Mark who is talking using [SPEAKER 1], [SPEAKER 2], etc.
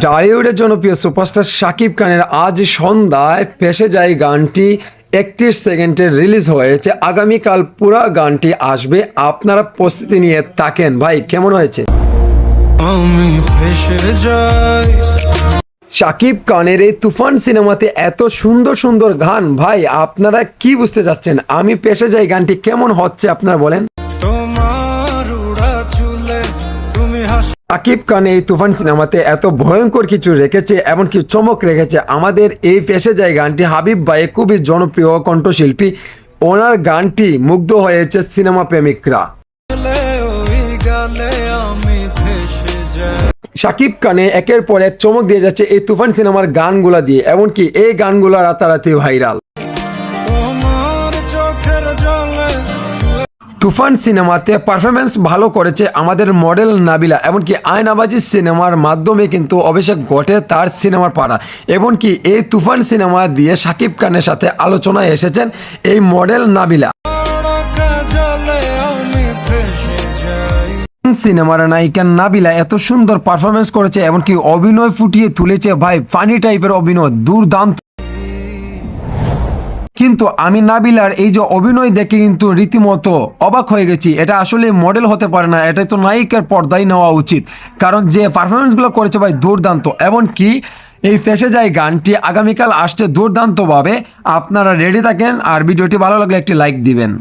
[SPEAKER 1] ডালিউডের জনপ্রিয় সুপারস্টার শাকিব খানের আজ সন্ধ্যায় পেশে যায় গানটি। একত্রিশ সেকেন্ডে রিলিজ হয়েছে। আগামীকাল পুরো গানটি আসবে। আপনারা প্রস্তুতি নিয়ে থাকেন। ভাই কেমন হয়েছে?
[SPEAKER 2] ফেসে
[SPEAKER 1] শাকিব খানের এই তুফান সিনেমাতে এত সুন্দর সুন্দর গান। ভাই আপনারা কি বুঝতে চাচ্ছেন? আমি পেশে যাই গানটি কেমন হচ্ছে আপনারা বলেন। আকিব খান এই তুফান সিনেমাতে এত ভয়ঙ্কর কিছু রেখেছে, এমনকি চমক রেখেছে। আমাদের এই ফেসে যায় গানটি হাবিব ভাই খুবই জনপ্রিয় কণ্ঠশিল্পী। ওনার গানটি মুগ্ধ হয়েছে সিনেমা প্রেমিকরা। শাকিব খানে একের পর এক চমক দিয়ে যাচ্ছে এই তুফান সিনেমার গানগুলা দিয়ে, এমনকি এই গানগুলো রাতারাতি ভাইরাল। তুফান সিনেমাতে পারফরমেন্স ভালো করেছে আমাদের মডেল নাবিলা, এমনকি আয়নাবাজি সিনেমার মাধ্যমে কিন্তু অভিষেক ঘটে তার সিনেমার পাড়া। এমনকি এই তুফান সিনেমা দিয়ে শাকিব খানের সাথে আলোচনায় এসেছেন এই মডেল নাবিলা। সিনেমার নায়িকা নাবিলা এত সুন্দর পারফরমেন্স করেছে, এমনকি অভিনয় ফুটিয়ে তুলেছে ভাই ফানি টাইপের অভিনয়, দুর্দান্ত। কিন্তু আমি নাবিলার এই যে অভিনয় দেখে কিন্তু রীতিমতো অবাক হয়ে গেছি। এটা আসলে মডেল হতে পারে না, এটাই তো নায়িকার পর্দায় নেওয়া উচিত। কারণ যে পারফরমেন্সগুলো করেছে ভাই দুর্দান্ত, এমনকি এই ফেসে যায় গানটি আগামীকাল আসছে দুর্দান্তভাবে, আপনারা রেডি থাকেন আর ভিডিওটি ভালো লাগলে একটি লাইক দিবেন।